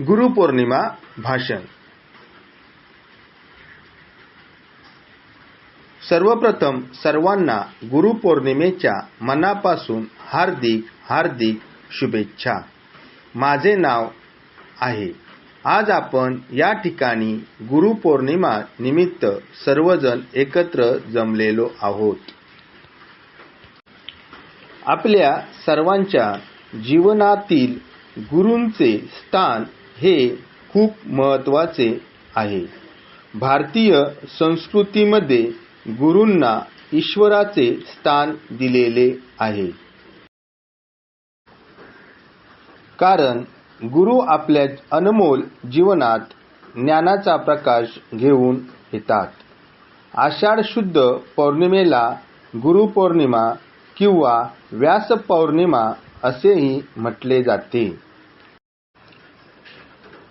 गुरुपौर्णिमा भाषण. सर्वप्रथम सर्वांना गुरुपौर्णिमेच्या मनापासून हार्दिक हार्दिक शुभेच्छा. माझे नाव आहे. आज आपण या ठिकाणी गुरुपौर्णिमा निमित्त सर्वजण एकत्र जमलेलो आहोत. आपल्या सर्वांच्या जीवनातील गुरूंचे स्थान हे खूप महत्त्वाचे आहे. भारतीय संस्कृतीमध्ये गुरूंना ईश्वराचे स्थान दिलेले आहे. कारण गुरु आपल्या अनमोल जीवनात ज्ञानाचा प्रकाश घेऊन येतात. आषाढ शुद्ध पौर्णिमेला गुरुपौर्णिमा किंवा व्यास पौर्णिमा असेही म्हटले जाते.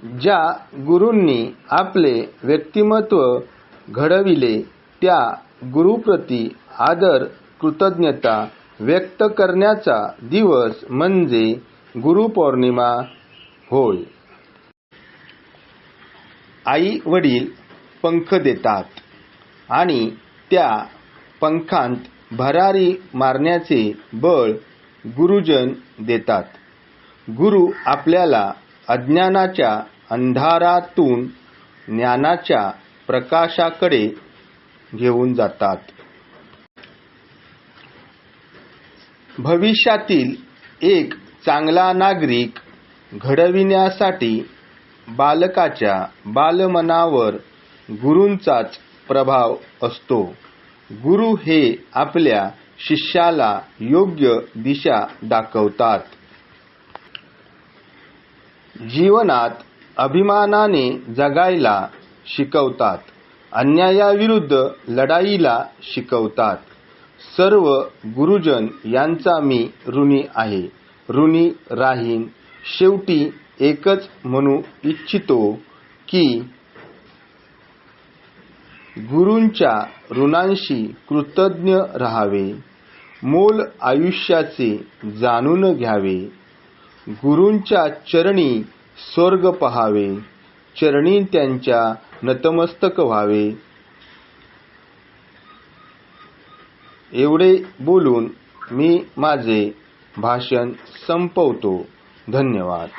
ज्या गुरूंनी आपले व्यक्तिमत्व घडविले त्या गुरुप्रती आदर कृतज्ञता व्यक्त करण्याचा दिवस म्हणजे गुरुपौर्णिमा होय. आई वडील पंख देतात आणि त्या पंखांत भरारी मारण्याचे बळ गुरुजन देतात. गुरु आपल्याला अज्ञानाच्या अंधारातून ज्ञानाच्या प्रकाशाकडे घेऊन जातात. भविष्यातील एक चांगला नागरिक घडविण्यासाठी बालकाच्या बालमनावर गुरूंचाच प्रभाव असतो. गुरु हे आपल्या शिष्याला योग्य दिशा दाखवतात. जीवनात अभिमानाने जगायला शिकवतात. अन्यायाविरुद्ध लढाईला शिकवतात. सर्व गुरुजन यांचा मी ऋणी आहे. ऋणी राहीन. शेवटी एकच म्हणू इच्छितो की गुरूंच्या ऋणांशी कृतज्ञ राहावे. मोल आयुष्याचे जाणून घ्यावे. गुरूंच्या चरणी स्वर्ग पहावे चरणी त्यांच्या नतमस्तक व्हावे. एवढे बोलून मी माझे भाषण संपवतो. धन्यवाद.